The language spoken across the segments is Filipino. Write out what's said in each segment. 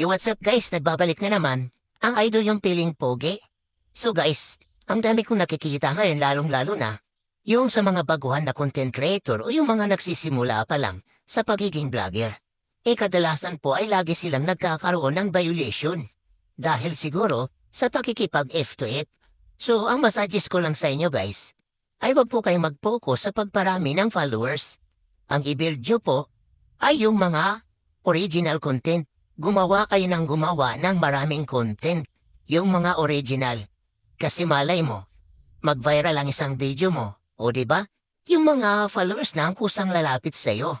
Yo, what's up guys? Nagbabalik na naman. Ang idol yung piling pogi. So guys, ang dami kong nakikita ngayon lalong-lalo na yung sa mga baguhan na content creator o yung mga nagsisimula pa lang sa pagiging vlogger. Eh kadalasan po ay lagi silang nagkakaroon ng violation. Dahil siguro sa pakikipag F to F. So ang messages ko lang sa inyo guys, ay wag po kayong mag-focus sa pagparami ng followers. Ang i-build nyo po ay yung mga original content. Gumawa kayo ng gumawa ng maraming content. Yung mga original. Kasi malay mo, mag-viral ang isang video mo. O ba? Yung mga followers na ang kusang lalapit sa'yo.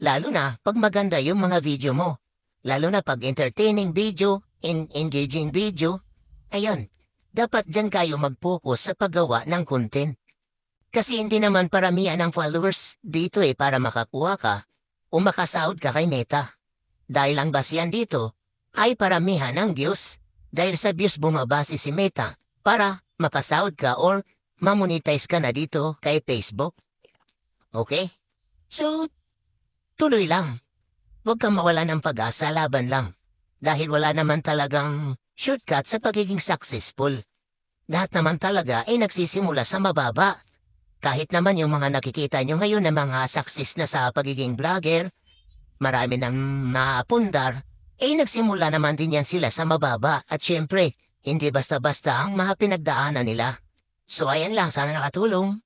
Lalo na pag maganda yung mga video mo. Lalo na pag entertaining video, in engaging video. Ayun, dapat dyan kayo mag-focus sa paggawa ng content. Kasi hindi naman paramihan ng followers dito eh para makakuha ka o makasahod ka kay Meta. Dahil ang basihan dito ay paramihan ng views. Dahil sa views bumabase si Meta para makasahod ka or mamonetize ka na dito kay Facebook. Okay? So, tuloy lang. Huwag kang mawala ng pag-asa, laban lang. Dahil wala naman talagang shortcut sa pagiging successful. Lahat naman talaga ay nagsisimula sa mababa. Kahit naman yung mga nakikita nyo ngayon na mga success na sa pagiging vlogger, marami nang naapundar, eh nagsimula naman din yan sila sa mababa at syempre, hindi basta-basta ang mga pinagdaanan nila. So ayan lang, sana nakatulong.